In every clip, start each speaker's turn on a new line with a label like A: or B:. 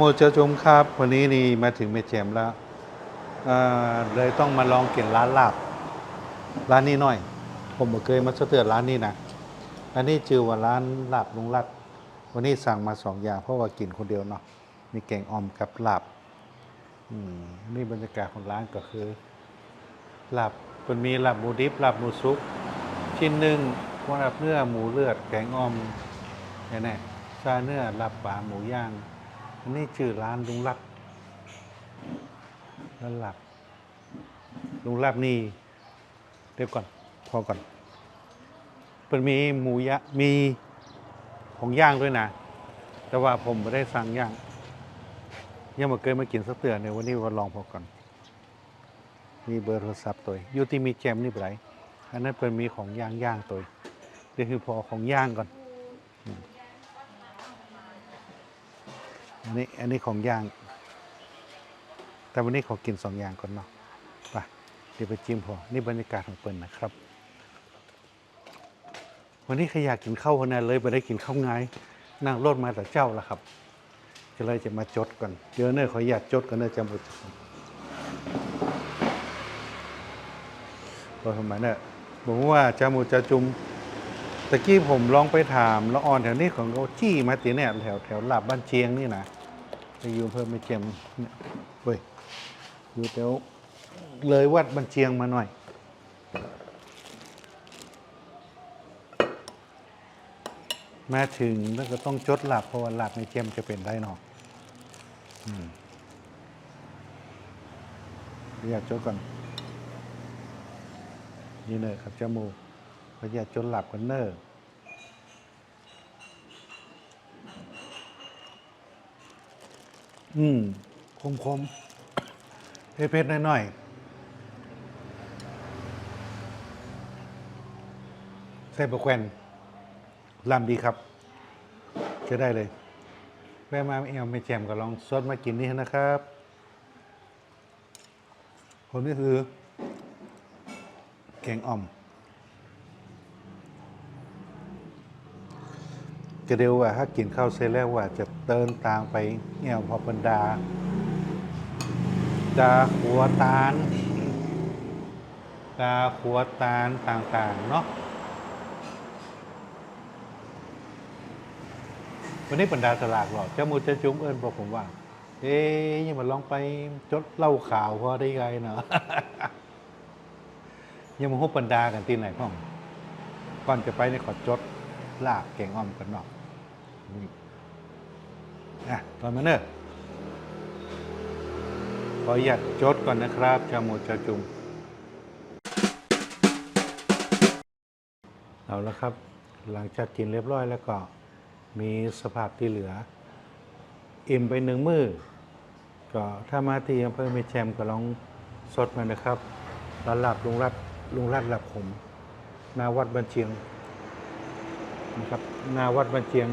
A: มุทรเจ้าจุมครับ วันนี้นี่มาถึงเมเจมแล้วเอ่อเลยต้องมาลองกินร้านลาบ ร้านนี้หน่อย ผมบ่เคยมาสเตือนร้านนี้นะร้านนี้ชื่อว่าร้านลาบลุงรัด วันนี้สั่งมาสองอย่างเพราะว่ากินคนเดียวเนาะมีแกงอ่อมกับลาบอืมนี่บรรยากาศของร้านก็คือลาบมันมีลาบหมูดิบลาบหมูซุปชิ้นหนึ่งว่าลาบเนื้อหมูเลือดแกงอ่อมแน่ๆซาเนื้อลาบปลาหมูย่าง อันนี้ชื่อร้านลุงรัดร้านหลับลุงรัดนี่เดี๋ยวก่อน พอก่อนเป็นมีหมูยะมีของย่างด้วยนะ แต่ว่าผมไม่ได้สั่งย่าง ยังไม่เคยมากินสักเตือนในยวันนี้ว่าลองพอก่อน มีเบอร์โทรศัพท์ตัวอยู่ที่มีแจมนี่ไรอันนั้นเป็นมีของย่างย่างตัวเดี๋ยวคือพอของย่างก่อน อันนี้อันนี้ของย่าง แต่วันนี้ขอกินสองอย่างก่อนเนาะไปเดี๋ยวไปจิ้มพอนี่บรรยากาศของเปิ่นนะครับ วันนี้ใครอยากกินข้าวคนนั้นเลยไปได้กินข้าวง่ายนั่งรถมาแต่เจ้าละครับก็เลยจะมาจดก่อนเดี๋ยวเนอขออยากจดก่อนเนอจำบุญก็ทำไมเนี่ยบอกว่าจามูจะจุมตะกี้ผมลองไปถามละออนแถวนี้ของเขาจี้มาตีเนี่ยแถวแถวหลับบ้านเชียงนี่นะ ไปอยู่เพิ่มไม่เจมเนี่ยเว้ยอยู่แถวเลยวัดบ้านเชียงมาหน่อย มาถึงแล้วก็ต้องจดหลับเพราะว่าหลับในเจมจะเป็นได้เนอืมอยากจดก่อน นี่เนอะครับจมูกขออยากจนหลับกันเนอะ อืมคมคมเผ็ดๆหน่อยๆใส่บะแควนลำดีครับ จะได้เลยแวะมาเอวไม่แจมก็ลองซดมากินนี่นะครับคนนี้คือแกงอ่อม จะเร็วว่าถ้ากินข้าวเสร็จแล้วว่าจะเตินตางไปเงี้ยพอบรรดาดาขัวตาลดาขัวตาลต่างๆเนาะวันนี้บรรดาสลากหรอกเจ้ามูเจ้าจุ้มเอิญบอกผมว่า เอ๊ยอยังมาลองไปจดเล่าข่าวพอได้ไงเนาะยังมาฮบบรรดากันที่ไหนพ่องก่อนจะไปในขอจด ลาบแกงอ่อมกันเนาะนี่อะตอนมาเนอะขออนุญาตจดก่อนนะครับจามูจาจุมเอาละครับ หลังจากกินเรียบร้อยแล้วก็มีสภาพที่เหลือ อิ่มไปหนึ่งมือก็ถ้ามาที่อำเภอเมแชมก็ลองสดมานะครับร้านลาบลุงรัดลุงรัดหลับผมนาวัดบันเชียง นะครับ นาวัดบันเชียง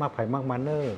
A: มากไผ่มากมันเนอร์